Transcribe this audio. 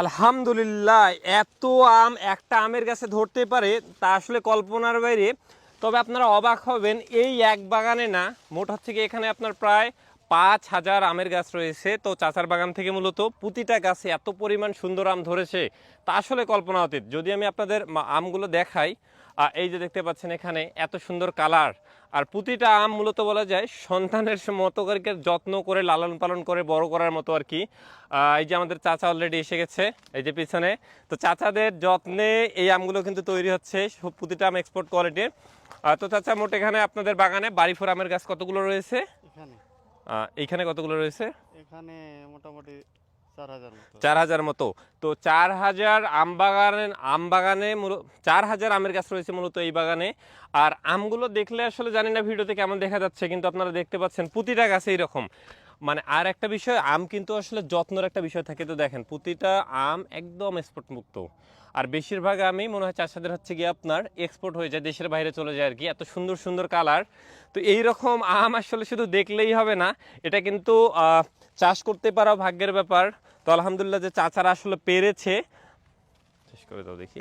আলহামদুলিল্লাহ, এত আম একটা আমের গাছে ধরতে পারে, তা আসলে কল্পনার বাইরে। তবে আপনারা অবাক হবেন, এই এক বাগানে না, মোট হচ্ছে এখানে আপনার প্রায় পাঁচ হাজার আমের গাছ রয়েছে। তো চাচার বাগান থেকে মূলত প্রতিটা গাছে এত পরিমাণ সুন্দর আম ধরেছে, তা আসলে কল্পনা অতীত। যদি আমি আপনাদের আমগুলো দেখাই এই যে দেখতে পাচ্ছেন এখানে, এত সুন্দর কালার আর প্রতিটা আম মূলত বলা যায় সন্তানের মতো করে যত্ন করে লালন পালন করে বড় করার মতো আর কি। এই যে আমাদের চাচা অলরেডি এসে গেছে এই যে পিছনে। তো চাচাদের যত্নে এই আমগুলো কিন্তু তৈরি হচ্ছে প্রতিটা আম এক্সপোর্ট কোয়ালিটির তো চাচা মোট এখানে আপনাদের বাগানে বাড়ি ফোর আমের গাছ কতগুলো রয়েছে? এখানে। এইখানে কতগুলো রয়েছে? এখানে মোটামুটি চার হাজার মতো। তো চার হাজার আম বাগানে আম বাগানে চার হাজার আমের গাছ রয়েছে মূলত এই বাগানে। আর আমগুলো দেখলে আসলে জানি না ভিডিওতে কেমন দেখা যাচ্ছে, কিন্তু আপনারা দেখতে পাচ্ছেন প্রতিটা গাছে এইরকম। মানে আর একটা বিষয়, আম কিন্তু আসলে যত্নের একটা বিষয় থাকে। তো দেখেন, প্রতিটা আম একদম এক্সপোর্ট মুক্ত আর বেশিরভাগ আমি মনে হয় চাষাদের হচ্ছে গিয়ে আপনার এক্সপোর্ট হয়ে যায়, দেশের বাইরে চলে যায় আর কি। এত সুন্দর সুন্দর কালার। তো এই রকম আম আসলে শুধু দেখলেই হবে না। এটা কিন্তু চাষ করতে পারা ভাগ্যের ব্যাপার। তো আলহামদুলিল্লাহ যে চাচারা আসলে পেরেছে। শেষ করে দাও দেখি।